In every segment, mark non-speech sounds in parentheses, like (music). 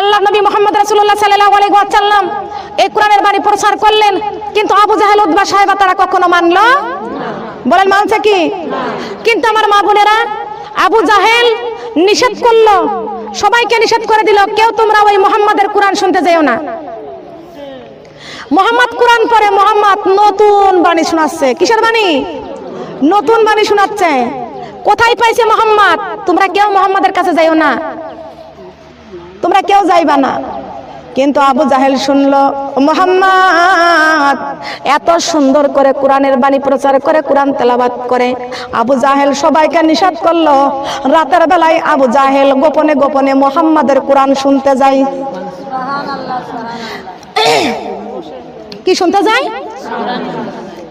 আল্লাহ নবী মোহাম্মদ রাসূলুল্লাহ সাল্লাল্লাহু আলাইহি ওয়াসাল্লাম এই কোরআনের বাণী প্রচার করলেন, কিন্তু আবু জাহেল উদ্বা সাহেবা তারা কখনো মানলো? বলেন, মানছে কি? কিন্তু আমার মা বোনেরা, আবু জাহেল নিষেধ করল, সবাইকে নিষেধ করে দিল, কেউ তোমরা ওই মোহাম্মদের কোরআন শুনতে যেও না। মোহাম্মদ কোরআন পরে মোহাম্মদ নতুন বাণী শোনাচ্ছে। কিসের বাণী? নতুন বাণী শোনাচ্ছে। কোথায় পাইছে মোহাম্মদ? তোমরা কেউ মোহাম্মদের কাছে যাইও না। তোমরা কেউ যাইবা না। কিন্তু আবু জাহেল শুনল, মোহাম্মদ, এত সুন্দর করে কোরআনের বাণী প্রচার করে, কোরআন তেলাবাদ করে। আবু জাহেল সবাইকে নিষেধ করল, রাতের বেলায় আবু জাহেল গোপনে গোপনে মোহাম্মদের কোরআন শুনতে যাই (clears throat) কি শুনতে যাই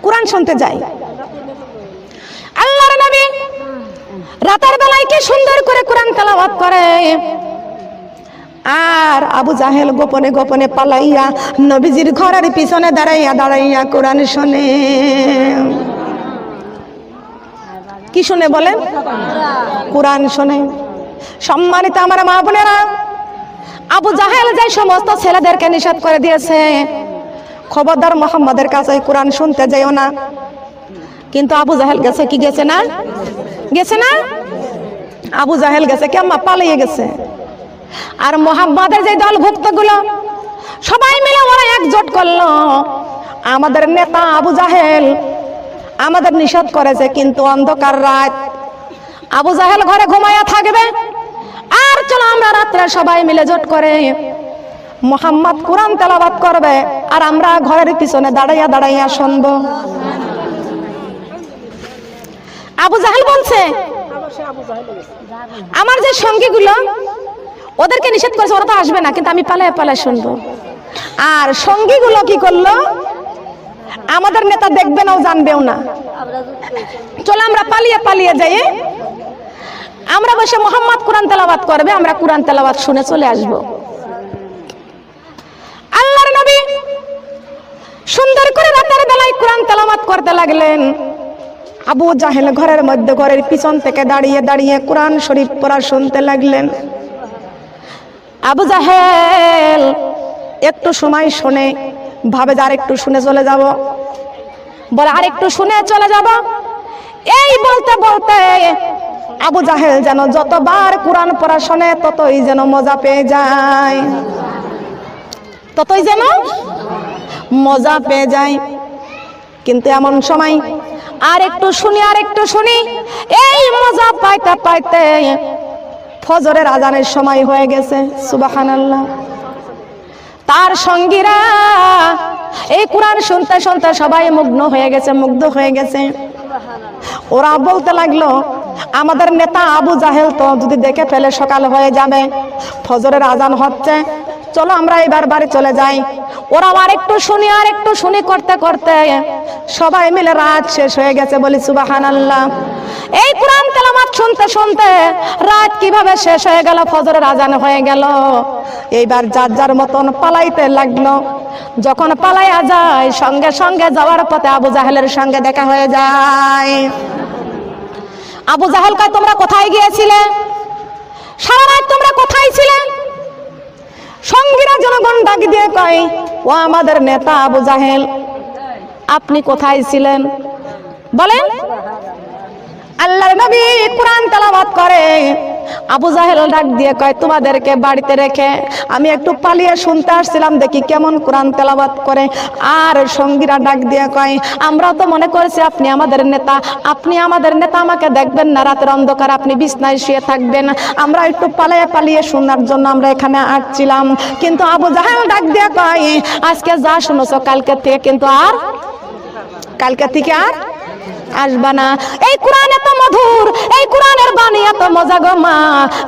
কোরআন শুনতে যাই আল্লাহর নবী রাতের বেলায় কি সুন্দর করে কোরআন তেলাওয়াত করে? আর আবু জাহেল গোপনে গোপনে পালাইয়া নবীজির ঘরের পিছনে দাঁড়াইয়া দাঁড়াইয়া কোরআন শোনে। কি শুনে বলেন? কোরআন শোনে। সম্মানিত আমার মা বোনেরা, আবু জাহেল যে সমস্ত ছেলেদেরকে নিষেধ করে দিয়েছে, খবরদার মোহাম্মদের কাছে কোরআন শুনতে যাইও না। কিন্তু আবু জাহেল গেছে কি গেছে না? গেছে না? আবু জাহেল গেছে কেমন পালিয়ে গেছে। আর মোহাম্মদের যে দলভুক্তগুলো সবাই মিলে ওরা একজোট করল। আমাদের নেতা আবু জাহেল আমাদের নিষেধ করেছে, কিন্তু অন্ধকার রাত। আবু জাহেল ঘরে ঘুমাইয়া থাকবে। আর চলো আমরা রাত্রে সবাই মিলে জোট করে মোহাম্মদ কোরআন তেলাবাদ করবে, আর আমরা ঘরের পিছনে দাঁড়াইয়া দাঁড়াইয়া শুনব। আবু জাহেল বলছে, আমার যে সঙ্গীগুলো ওদেরকে নিষেধ করেছে, ওরা তো আসবে না, কিন্তু আমি পালায় পালায় শুনব। আর সঙ্গীগুলো কি করল? আমাদের নেতা দেখবে নাও জানবেও না। চলো আমরা পালিয়ে পালিয়ে যাই। আমরা বসে মোহাম্মদ কোরআন তেলাবাদ করবে, আমরা কোরআন তেলাবাদ শুনে চলে আসব। আল্লাহর নবী সুন্দর করে রাতের বেলায় কোরআন তেলাবাদ করতে লাগলেন। আবু জাহেল ঘরের মধ্যে, ঘরের পিছন থেকে দাঁড়িয়ে দাঁড়িয়ে কোরআন শরীফ পড়া শুনতে লাগলেন। আবু জাহেল, একটু সময় শুনে, ভাবে যে আরেকটু শুনে চলে যাব। বলে, আরেকটু শুনে চলে যাব? এই বলতে বলতে আবু জাহেল যেন যতবার কোরআন পড়া শোনে, ততই যেন মজা পেয়ে যায়। ততই যেন মজা পেয়ে যায়। কিন্তু এমন সময় আর একটু শুনি আর একটু শুনি, এই মজা পাইতে পাইতে ফজরের আজানের সময় হয়ে গেছে, সুবাহানাল্লাহ। তার সঙ্গীরা, এই কোরআন শুনতে শুনতে সবাই মুগ্ন হয়ে গেছে, মুগ্ধ হয়ে গেছে। ওরা বলতে লাগল, আমাদের নেতা আবু জাহেল তো যদি দেখে ফেলে সকাল হয়ে যাবে, ফজরের আজান হচ্ছে, চলো আমরা এবার বাড়ি চলে যাই। আর একটু শুনি আর একটু শুনি করতে করতে সবাই মিলে রাত শেষ হয়ে গেছে বলি সুবাহান আল্লাহ এই কোরআন শুনতে শুনতে রাত কীভাবে শেষ হয়ে গেল? ফজরের আজান হয়ে গেল। এইবার যার যার মতন পালাইতে লাগল। যখন পালাইয়া যায়, সঙ্গে সঙ্গে যাওয়ার পথে আবু জাহেলের সঙ্গে দেখা হয়ে যায়। আবু জাহেল কয়, তোমরা কোথায় গিয়েছিলে? সারা রাত তোমরা কোথায় ছিলে? জনগণ ডাক দিয়ে কয়, ও আমাদের নেতা আবু জাহেল, আপনি কোথায় ছিলেন? বলেন আল্লাহ নবী কোরআন তেলাওয়াত করে আবু জাহেল ডাক দিয়ে কয়, তোমাদেরকে বাড়িতে রেখে আমি একটু পালিয়ে শুনতে আসছিলাম, দেখি কেমন কোরআন তেলাওয়াত করে। আর সঙ্গীরা ডাক দিয়ে কয়, আমরা তো মনে করেছি আপনি আমাদের নেতা, আপনি আমাদের নেতা, আমাকে দেখবেন না, রাতের অন্ধকার, আপনি বিছনায় শুয়ে থাকবেন। আমরা একটু পালিয়ে পালিয়ে শোনার জন্য আমরা এখানে আসছিলাম। কিন্তু আবু জাহেল ডাক দিয়ে কয়, আজকে যা শুনেছো, কালকে থেকে কিন্তু আর, কালকে থেকে আর আসবা না। এই কোরআন এত মধুর, এই কোরআনের বাণী এত মজা গো মা।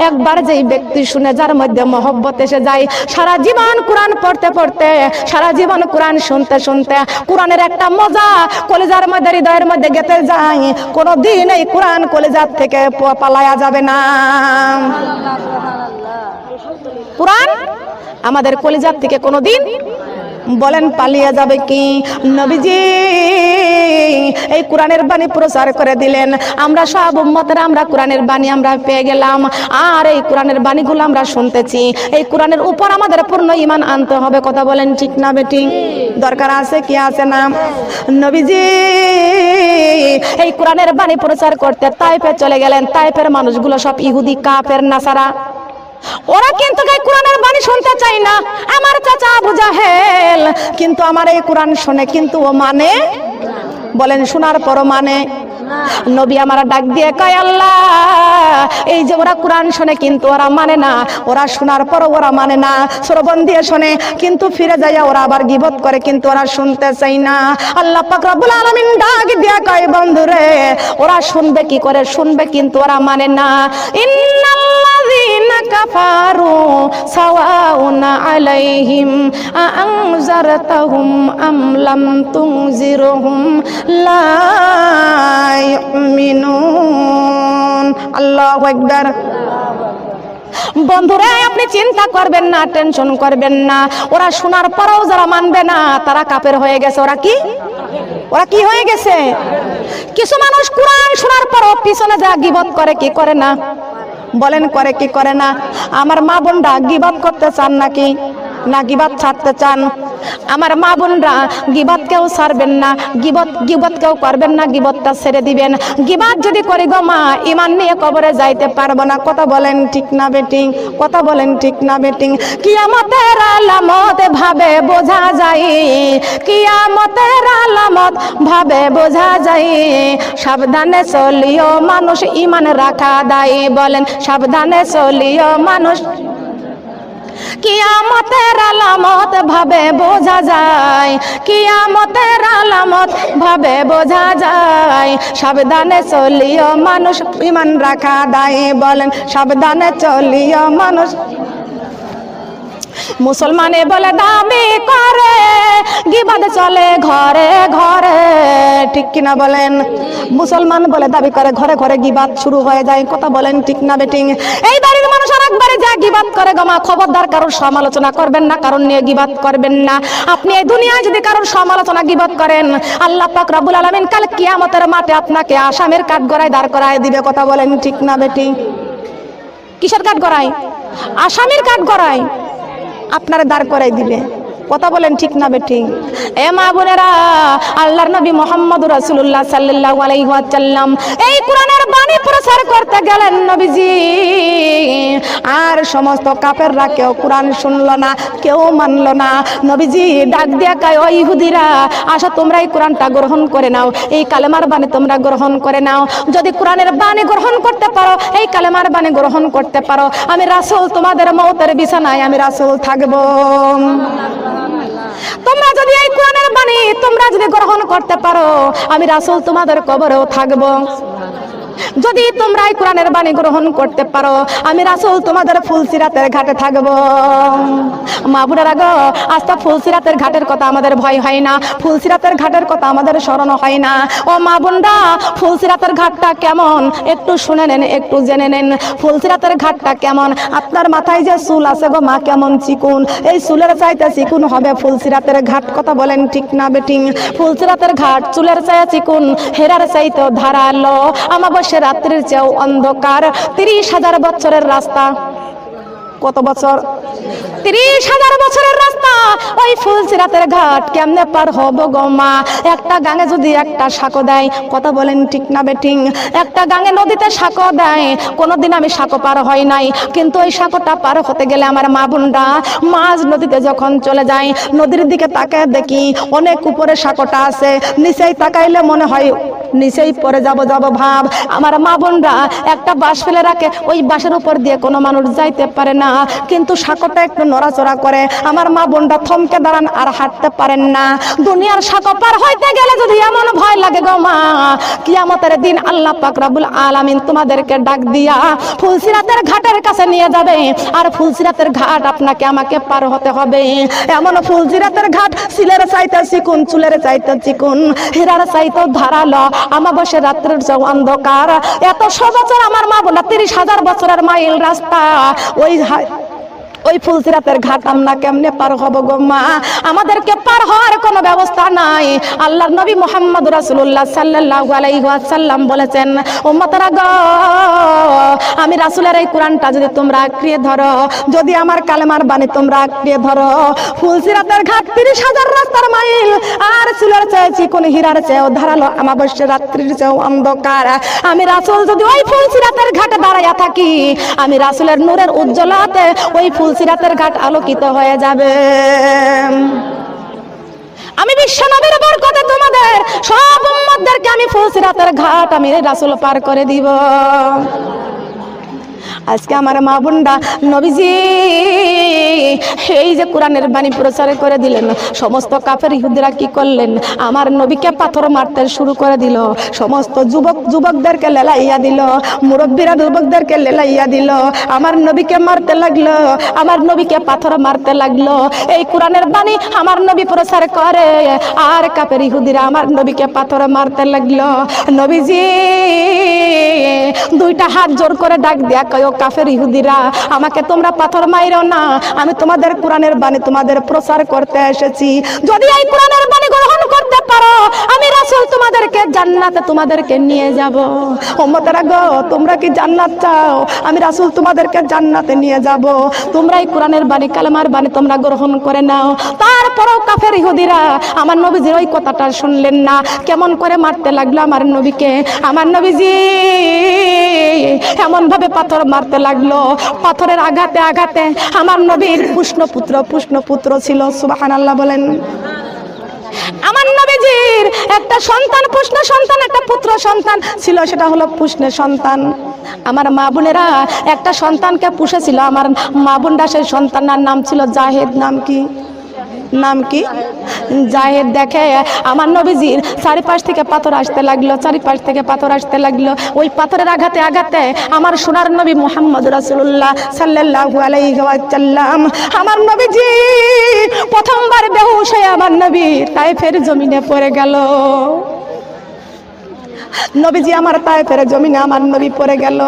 একবার যেই ব্যক্তি শুনে যার মধ্যে মহব্বত এসে যায়, সারা জীবন কোরআন পড়তে পড়তে, সারা জীবন কোরআন শুনতে শুনতে কোরআনের একটা মজা কলেজার মধ্যে, হৃদয়ের মধ্যে গেতে যায়। কোনো দিন এই কোরআন কলেজার থেকে পালায়া যাবে না। কোরআন আমাদের কলেজার থেকে কোনো দিন বলেন, পালিয়ে যাবে কি? নবীজি, এই কোরআনের বাণী প্রচার করে দিলেন। আমরা সব উম্মতের, আমরা কোরআনের বাণী আমরা পেয়ে গেলাম। আর এই কোরআনের বাণীগুলো আমরা শুনতেছি। এই কোরআনের উপর আমাদের পূর্ণ ইমান আনতে হবে, কথা বলেন ঠিক না বেটি? দরকার আছে কি আছে না? নবীজি, এই কোরআনের বাণী প্রচার করতে তাইপে চলে গেলেন। তাইফের মানুষগুলো সব ইহুদি, কাফের, নাসারা। ওরা কিন্তু এই কোরআনের বাণী শুনতে চাই না। আমার চাচা আবু জাহেল কিন্তু আমার এই কোরআন শুনে কিন্তু ও মানে। বলেন, শোনার পর মানে। নবী আমার ডাক দিয়ে কয়, আল্লাহ, এই যে ওরা কোরআন শোনে কিন্তু ওরা মানে না। ওরা শোনার পর ওরা মানে না। শ্রবণ দিয়ে শোনে, কিন্তু ফিরে যাইয়া ওরা আবার গিবত করে, কিন্তু ওরা শুনতে চাই না। আল্লাহ পাক রব্বুল আলামিন ডাক দিয়ে কয়, বন্ধুরে, ওরা শুনবে কি করে? শুনবে কিন্তু ওরা মানে না। ইন্নাল্লাযীনা কাফারু সাওয়াউন আলাইহিম আআনজারতাহুম আম লাম তুনজিরহুম লা ইউমিনুন আল্লাহু আকবার বন্ধুরা, আপনি চিন্তা করবেন না টেনশন করবেন না। ওরা শোনার পরেও যারা মানবে না, তারা কাপের হয়ে গেছে। ওরা কি? ওরা কি হয়ে গেছে? কিছু মানুষ কোরআন শোনার পরও পিছনে যা গিবত করে, কি করে না? বলেন, করে কি করে না? আমার মা বোনটা গিবাদ করতে চান নাকি? না, গিবাদ ছাড়তে চান। আমার মা বোনরা গিবাত কেউ ছাড়বেন না, গিবত গিবত কেউ করবেন না, গিবতটা ছেড়ে দিবেন। গিবাত যদি করি গো মা ইমান নিয়ে কবরে যাইতে পারব না। কথা বলেন ঠিক না বেটিং, কথা বলেন ঠিক না বেটিং। কিয়ামতের আলামত ভাবে বোঝা যায়, কিয়ামতের আলামত ভাবে বোঝা যায়। সাবধানে চলিও মানুষ ইমান রাখা দায়ী বলেন। সাবধানে চলিও মানুষ কিয়ামতের আলামত ভাবে বোঝা যায়, কিয়ামতের আলামত ভাবে বোঝা যায়। সাবধানে চলিও মানুষ, ইমান রাখা দায় বলেন, সাবধানে চলিও মানুষ। মুসলমানে বলে দাবি করে, গিবাদ চলে ঘরে ঘরে। ঠিক কিনা বলেন? মুসলমান বলে দাবি করে, ঘরে ঘরে গিবাদ শুরু হয়ে যায়। কথা বলেন ঠিক না বেটিং? এই বাড়ির মানুষ একবারে যা গিবাদ করে গমা খবরদার কারোর সমালোচনা করবেন না কারণ নিয়ে গিবাদ করবেন না। আপনি এই দুনিয়ায় যদি কারোর সমালোচনা গিবাদ করেন, আল্লাহ পাক রাব্বুল আলামিন কাল কিয়ামতের মাঠে আপনাকে আসামের কাঠ গড়ায় দাঁড় করায় দিবে। কথা বলেন ঠিক না বেটি? কিসের কাঠ গড়ায় আসামির কাঠ গড়ায় আপনারা দাঁড় করাই দিবে। কথা বলেন ঠিক না, বেঠি। এ মা বোনেরা, আল্লাহর নবী মোহাম্মদ রাসূলুল্লাহ সাল্লাল্লাহু আলাইহি ওয়াসাল্লাম, এই কোরআনের বাণী প্রচার করতে গেলেন নবীজি। আর সমস্ত কাফেররা কেউ কোরআন শুনল না, কেউ মানলো না। নবীজি ডাক দিয়া কায়, ও ইহুদিরা, আসো তোমরা এই কোরআনটা গ্রহণ করে নাও, এই কালেমার বাণী তোমরা গ্রহণ করে নাও। যদি কোরআনের বাণী গ্রহণ করতে পারো, এই কালেমার বাণী গ্রহণ করতে পারো। আমি রাসূল তোমাদের মৌতের বিছানায় আমি রাসূল থাকব। তোমরা যদি এই কোরআনের বাণী তোমরা যদি গ্রহণ করতে পারো, আমি রাসূল তোমাদের কবরেও থাকব। যদি তোমরা এই কোরআনের বাণী গ্রহণ করতে পারো, আমি রাসূল তোমাদের ফুলসিরাতের ঘাটে থাকব। মা গো আস্তা ফুলসিরাতের ঘাটের কথা আমাদের ভয় হয় না। ফুলসিরাতের ঘাটের কথা আমাদের স্মরণ হয় না। ও মা বোনরা ফুলসিরাতের ঘাটটা কেমন? একটু শুনে নেন, একটু জেনে নেন। ফুলসিরাতের ঘাটটা কেমন? আপনার মাথায় যে চুল আছে গো মা, কেমন চিকুন? এই চুলের চাইতে চিকুন হবে ফুলসিরাতের ঘাট, কথা বলেন ঠিক না বেটিং? ফুলসিরাতের ঘাট চুলের চাইতে চিকুন, হেরার চাইতে ধারালো। আমাবস্যা রাত্রির চেয়েও অন্ধকার। তিরিশ হাজার বছরের রাস্তা। কত বছর? তিরিশ হাজার বছরের রাস্তা। ওই ফুলসিরাতের ঘাট কেমনে পার হব গো একটা গাঙে যদি একটা সাঁকো দেয়, কথা বলেন ঠিক না বেটিং একটা গাঙে নদীতে সাঁকো দেয়, কোনোদিন আমি সাঁকো পার হয় নাই। কিন্তু ওই সাঁকোটা পার হতে গেলে আমার মা বোনরা মাঝ নদীতে যখন চলে যায়, নদীর দিকে তাকায় দেখি অনেক উপরে সাঁকোটা আছে। নিচেই তাকাইলে মনে হয় নিচেই পরে যাব যাব ভাব। আমার মা বোনরা একটা বাঁশ ফেলে রাখে, ওই বাঁশের উপর দিয়ে কোনো মানুষ যাইতে পারে না। কিন্তু সাঁকোটা একটু নড়াচড়া করে। আমার মা বোনরা থমকে দাঁড়ান আর হাঁটতে পারেন না। দুনিয়ার সাঁকো পার হইতে গেলে যদি এমন ভয় লাগে গো মা, কিয়ামতের দিন আল্লাহ পাক রাব্বুল আলামিন তোমাদেরকে ডাক দিয়া ফুলসিরাতের ঘাটের কাছে নিয়ে যাবে। আর ফুলসিরাতের ঘাট আপনাকে আমাকে পার হতে হবে। এমন ফুলসিরাতের ঘাট সিলের চাইতে চিকুন, চুলের চাইতে চিকুন, হীরার চাইতে ধারালো। আমাবস্যা রাত্রের যে অন্ধকার, এত বছর আমার মা বোনা তিরিশ হাজার বছরের মাইল রাস্তা। ওই ওই ফুলসিরাতের ঘাট আমরা কেমনে পার হব গো মা? আমাদেরকে পার হওয়ার কোনো ব্যবস্থা নাই। আল্লাহর নবী মোহাম্মদ রাসূলুল্লাহ সাল্লাল্লাহু আলাইহি ওয়াসাল্লাম বলেছেন, উম্মতরা গো, আমি রাসূলের এই কোরআনটা যদি তোমরা আঁকড়িয়ে ধরো, যদি আমার কালেমার বাণী তোমরা আঁকড়িয়ে ধরো, ফুলসিরাতের ঘাট তিরিশ হাজার রাস্তার মাইল, আর চুলের চেয়ে চিকন হীরার চেয়েও ধারালো আমাবস্যা রাত্রির চেয়েও অন্ধকার। আমি রাসুল যদি ওই ফুলসিরাতের ঘাটে দাঁড়াইয়া থাকি, আমি রাসুলের নূরের উজ্জ্বলাতে ওই ফুলসিরাতের ঘাট আলোকিত হয়ে যাবে। আমি বিশ্বনবীর বরকতে তোমাদের সব উম্মতদেরকে আমি ফুলসিরাতের ঘাট আমি রাসূল পার করে দিব। আজকে আমার মা বোনরা নবীজি, এই যে কোরআনের বাণী প্রচার করে দিলেন, সমস্ত কাফের ইহুদিরা কি করলেন? আমার নবীকে পাথর মারতে শুরু করে দিল, সমস্ত যুবক যুবকদেরকে লেলাইয়া দিল, মুরব্বীরা যুবকদেরকে লেলাইয়া দিল, আমার নবীকে মারতে লাগল, আমার নবীকে পাথর মারতে লাগল। এই কোরআনের বাণী আমার নবী প্রচার করে, আর কাপের ইহুদিরা আমার নবীকে পাথর মারতে লাগল। নবীজি, দুইটা হাত জোর করে ডাক দিয়া কয় "ও কাফের ইহুদিরা, আমাকে তোমরা পাথর মাইরো না। আমি তোমাদের কোরআনের বাণী তোমাদের প্রচার করতে এসেছি। যদি এই কোরআনের বাণী গ্রহণ করতে পারো, আমি রাসূল তোমাদেরকে জান্নাতে তোমাদেরকে নিয়ে যাব। উম্মতেরা গো, তোমরা কি জান্নাত চাও? আমি রাসূল তোমাদেরকে জান্নাতে নিয়ে যাব। তোমরা এই কোরআনের বাণী, কালেমার বাণী তোমরা গ্রহণ করে নাও। তারপরেও কাফের ইহুদিরা, আমার নবীজির ওই কথাটা শুনলেন না। কেমন করে মারতে লাগল আমার নবীকে? আমার নবীজি এমন ভাবে পাথর মারতে লাগল। পাথরের আঘাতে আঘাতে আমার নবীর পুষ্ণ পুত্র পুষ্ণ পুত্র ছিল। সুবাহান আল্লাহ বলেন। আমার নবীজির একটা সন্তান, পুষ্ণ সন্তান, একটা পুত্র সন্তান ছিল, সেটা হলো পুষ্ণের সন্তান। আমার মা বোনেরা একটা সন্তানকে পুষেছিল। আমার মা বোনরা সেই সন্তানের নাম ছিল জাহেদ, নাম কি? নাম কি? জাহেদ দেখে, আমার নবীজির চারিপাশ থেকে পাথর আসতে লাগল, চারিপাশ থেকে পাথর আসতে লাগল। ওই পাথরের আঘাতে আঘাতে আমার সোনার নবী মোহাম্মদ রাসুল্লাহ সাল্লাহ আলাইহাল্লাম আমার নবীজি প্রথমবার বেহুশ হয়ে আমার নবী তাই ফের জমিনে পড়ে গেল। নবীজি আমার তাইফের জমিনে আমার নবী পড়ে গেল।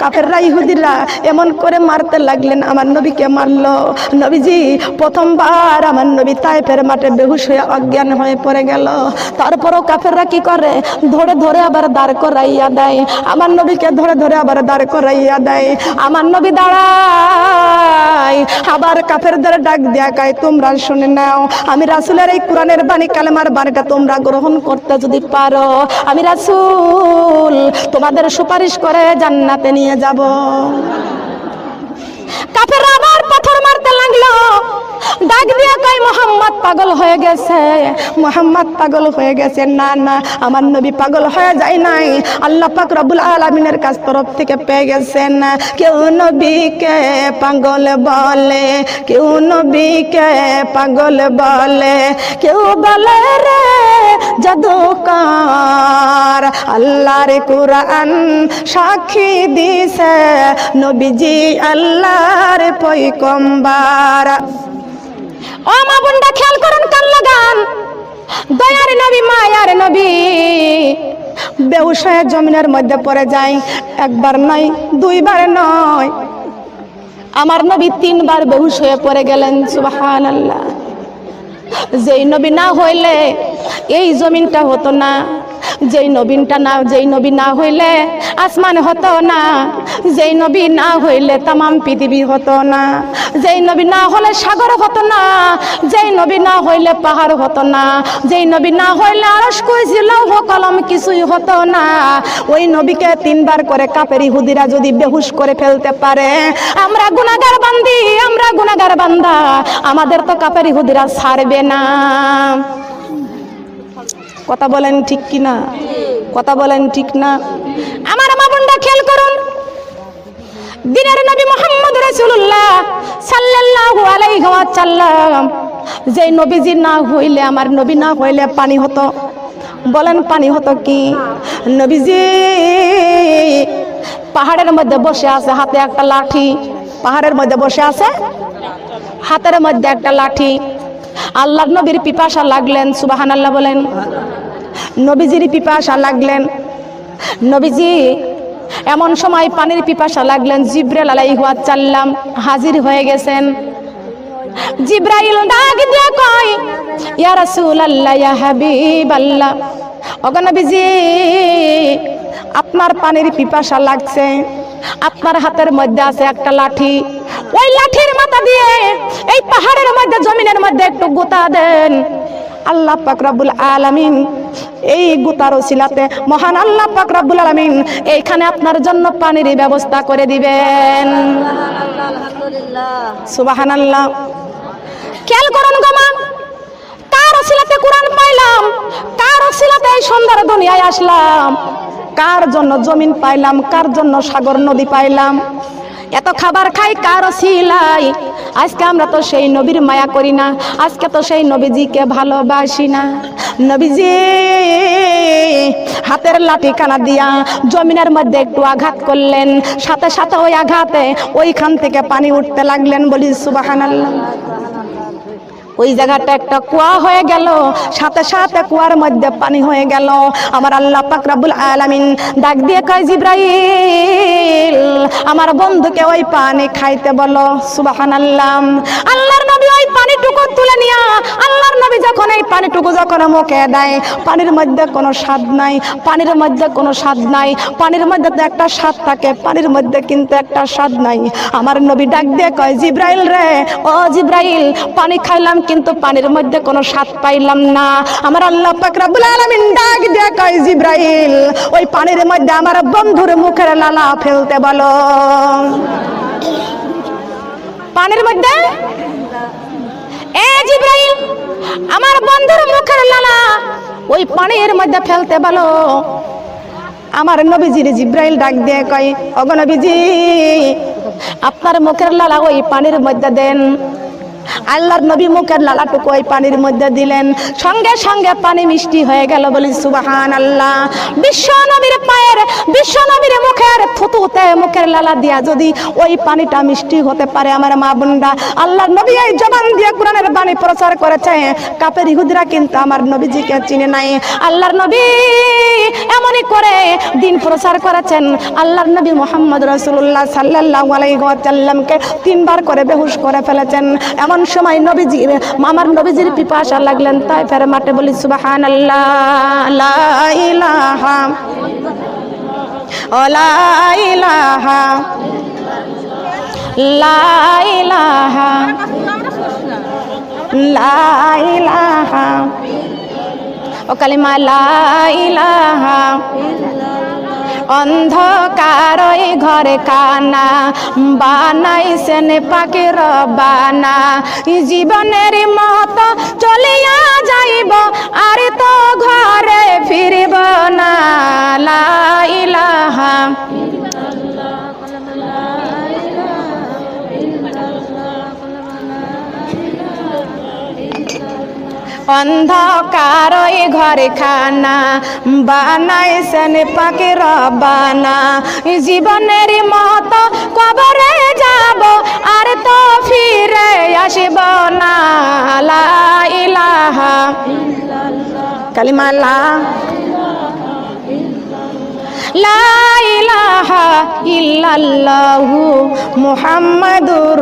কাফেররা ইহুদিরা এমন করে মারতে লাগলেন, আমার নবীকে মারলো। নবীজি প্রথমবার আমার নবী তাইফের মাঠে বেহুশ হয়ে অজ্ঞান হয়ে পড়ে গেল। তারপরও কাফেররা কি করে? ধরে ধরে আবার দাঁড় করাইয়া দেয়। আমার নবীকে ধরে ধরে আবার দাঁড় করাইয়া দেয়। আমার নবী দাঁড়ায়, আবার কাফেরদের ডাক দিয়া কায়, তোমরা শুনে নাও, আমি রাসূলের এই কোরআনের বাণী কালেমার বাণীটা তোমরা গ্রহণ করতে যদি পারো, আমি রাসূল তোমাদের সুপারিশ করে জান্নাতে নিয়ে যাব। কাফেররা আবার পাথর মারতে লাগল। ডাক দিয়ে কয়, মোহাম্মদ পাগল হয়ে গেছে, মোহাম্মদ পাগল হয়ে গেছে। না না, আমার নবী পাগল হয়ে যায় নাই। আল্লাহ পাক রব্বুল আলামিনের কাছ তরফ থেকে পেয়ে গেছেন। কেউ নবীকে পাগল বলে, কেউ নবীকে পাগল বলে, কেউ বলে রে জাদুকর। আল্লাহর কোরআন সাক্ষী দিছে নবীজি আল্লাহর পয়গম্বর। ও মা বোনটা খেয়াল করুন কান লাগান। দয়ার নবী, মায়ার নবী। বেউসয়ে জমিনের মধ্যে পড়ে যায়, একবার নয়, দুইবার নয়। আমার নবী তিনবার বেহুশ হয়ে পড়ে গেলেন সুবাহান আল্লাহ যেই নবী না হইলে এই জমিনটা হতো না। যেই নবীনটা না, যেই নবী না হইলে আসমান হতো না। যেই নবী না হইলে তামাম পৃথিবী হতো না। যেই নবী না হলে সাগর হতো না। যেই নবী না হইলে পাহাড় হতো না। যেই নবী না হইলে আরস কইছিল কলম কিছুই হতো না। ওই নবীকে তিনবার করে কাপের ইহুদিরা যদি বেহুশ করে ফেলতে পারে, আমরা গুনাগার বান্দি, আমরা গুনাগার বান্দা। আমাদের তো কাপের ইহুদিরা ছাড়বে না। কথা বলেন ঠিক কি না কথা বলেন ঠিক না? আমার মা বোনরা খেয়াল করুন। দিনের নবী মোহাম্মদ রাসূলুল্লাহ সাল্লাল্লাহু আলাইহি ওয়াসাল্লাম যেই নবীজি না হইলে, আমার নবী না হইলে পানি হতো। বলেন পানি হতো কি? নবীজি, পাহাড়ের মধ্যে বসে আছে হাতে একটা লাঠি। পাহাড়ের মধ্যে বসে আছে হাতের মধ্যে একটা লাঠি। আল্লাহ নবীর পিপাসা লাগলেন সুবাহান আল্লাহ বলেন। নবীজির পিপাসা লাগলেন। নবীজি এমন সময় পানির পিপাসা লাগলেন, জিব্রাইল আলাইহি চাল্লাম হাজির হয়ে গেছেন। জিব্রাইল ডাক দিয়ে কয়, ইয়া রাসূলুল্লাহ, ইয়া হাবিবাল্লাহ। ওগো নবীজি, আপনার পানির পিপাসা লাগছে। আপনার হাতের মধ্যে আছে একটা লাঠি। ওই লাঠির মাথা দিয়ে এই পাহাড়ের মধ্যে, জমিনের মধ্যে একটু গোতা দেন। আল্লাহ পাক রব্বুল আলামিন এই গুতার ওসিলাতে, মহান আল্লাহ পাক রব্বুল আলামিন এইখানে আপনার জন্য পানির ব্যবস্থা করে দিবেন। সুবহানাল্লাহ। খেয়াল করুন গোমা কার কোরআন পাইলাম কার ওসিলাতে এই সুন্দর দুনিয়ায় আসলাম। কার জন্য জমিন পাইলাম? কার জন্য সাগর নদী পাইলাম? এত খাবার খাই কার ওসিলাই আজকে আমরা তো সেই নবীর মায়া করি না। আজকে তো সেই নবীজিকে ভালোবাসি না। নবীজি, হাতের লাঠি কানা দিয়া জমিনের মধ্যে একটু আঘাত করলেন। সাথে সাথে ওই আঘাতে ওইখান থেকে পানি উঠতে লাগলেন বলি, সুবাহানাল্লাহ। ওই জায়গাটা একটা কুয়া হয়ে গেল। সাথে সাথে কুয়ার মধ্যে পানি হয়ে গেল। আমার আল্লাহ পাক রাব্বুল আলামিন ডাক দিয়ে কয়, জিব্রাইল, আমার বন্ধুকে ওই পানি খাইতে বলো। সুবহানাল্লাহ। আল্লাহর নবী ওই পানিটুকু তুলে নিয়া, আল্লাহর নবী যখন এই পানিটুকু যখন মুখে দেয়, পানির মধ্যে কোনো স্বাদ নাই, পানির মধ্যে কোনো স্বাদ নাই, পানির মধ্যে তো একটা স্বাদ থাকে, পানির মধ্যে কিন্তু একটা স্বাদ নাই। আমার নবী ডাক দিয়ে কয়, জিব্রাইল রে, ও জিব্রাইল, পানি খাইলাম কিন্তু পানির মধ্যে কোনো স্বাদ পাইলাম না। আমার আল্লাহ পাক রব্বুল আলামিন ডাক দিয়ে কয় ওই পানির মধ্যে আমার বন্ধুর মুখের লালা ফেলতে বলো। পানির মধ্যে? এ জিব্রাইল, আমার বন্ধুর মুখের লালা ওই পানির মধ্যে ফেলতে বলো। আমার নবীজির জিব্রাইল ডাক দিয়ে কয় অগ নবীজি, আপনার মুখের লালা ওই পানির মধ্যে দেন। আল্লাহর নবী মুখের লালাটুকু ওই পানির মধ্যে দিলেন। সঙ্গে সঙ্গে পানি মিষ্টি হয়ে গেল বলি সুবাহান আল্লাহ বিশ্ব নবীর পায়ের, বিশ্ব নবীর মুখের থুতুতে মুখের লালা দিয়া যদি ওই পানিটা মিষ্টি হতে পারে আমার মা বোনরা। আল্লাহর নবী এই জবান দিয়ে কোরআনের বাণী প্রচার করেছে। কাপের ইহুদিরা কিন্তু আমার নবীজিকে চিনে নাই। আল্লাহর নবী এমনই করে দিন প্রচার করেছেন। আল্লাহর নবী মোহাম্মদ রসুল্লাহ সাল্লাহ আলাইসাল্লামকে তিনবার করে বেহুশ করে ফেলেছেন। এমন সময় নবীজির আমার নবীজির পিপাসা লাগলেন, তাই ফের মাঠে বলি সুবাহান আল্লাহ ইলাহা, ও কালিমা লা ইলাহা অন্ধকার ঘরে কানা, বানাইছেন পাখির বানা জীবনের মত চলিয়া যাইব, আর তো ঘরে ফিরব না। লা অন্ধকার ওই ঘরে খানা বানাইছেন পাকে রবানা। জীবনের মত কবরে যাব, আর তো ফিরে আসব না। ইলাহা কালিমা ইল্লাল্লাহু মুহাম্মাদুর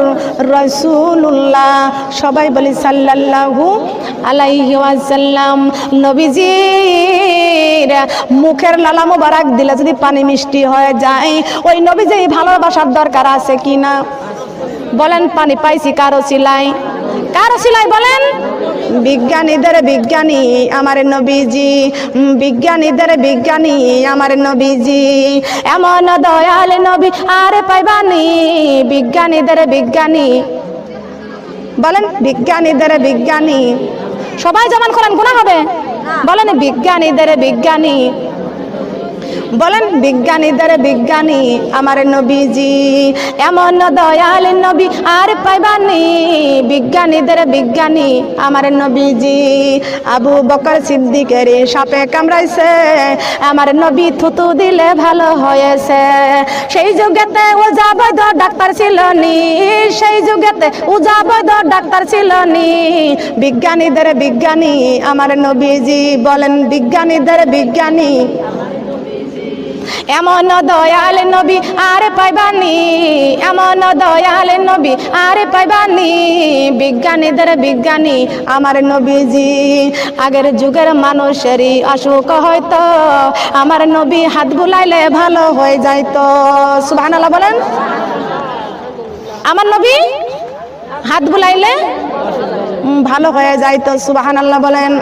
রাসূলুল্লাহ। সবাই বলি সাল্লাল্লাহু আলাইহি নবীজির মুখের লালা মোবারক দিলে যদি পানি মিষ্টি হয়ে যায়, ওই নবীজি ভালোবাসার দরকার আছে কি না বলেন, পানি পাইছি কারও সিলাই। কারও সিলাই বলেন? বিজ্ঞানীদের বিজ্ঞানী, আমার নবীজি। বিজ্ঞানী বিজ্ঞানীদের বিজ্ঞানী, আমার নবীজি। এমন দয়াল নবী আর পাইবানি। বিজ্ঞানীদের বিজ্ঞানী। বলেন, বিজ্ঞানীদের বিজ্ঞানী। সবাই যেমন করেন গুণা হবে। বলেন, বিজ্ঞানীদের বিজ্ঞানী। বলেন বিজ্ঞানী বিজ্ঞানীদের বিজ্ঞানী আমার নবীজি, এমন দয়াল নবী আর পাইবানি। বিজ্ঞানী বিজ্ঞানীদের বিজ্ঞানী আমার নবীজি, আবু বকর সিদ্দিকের সাপে কামড়াইছে। আমার নবী থুতু দিলে ভালো হয়েছে। সেই যুগেতে ওজা বৈধ ডাক্তার ছিল নি সেই যুগেতে উজা বৈধ ডাক্তার ছিল নি বিজ্ঞানীদের বিজ্ঞানী আমার নবীজি, বলেন, বিজ্ঞানীদের বিজ্ঞানী এমন দয়াল নবী আর পাইবানি, এমন দয়াল নবী আর পাইবানি, বিজ্ঞানীদের বিজ্ঞানী আমার নবীজি। আগের যুগের মানুষেরই অসুখ হয়তো আমার নবী হাত বুলাইলে ভালো হয়ে যাইতো। সুবহানাল্লাহ বলেন। আমার নবী হাত বুলাইলে ভালো হয়ে যাইতো, সুবহানাল্লাহ বলেন।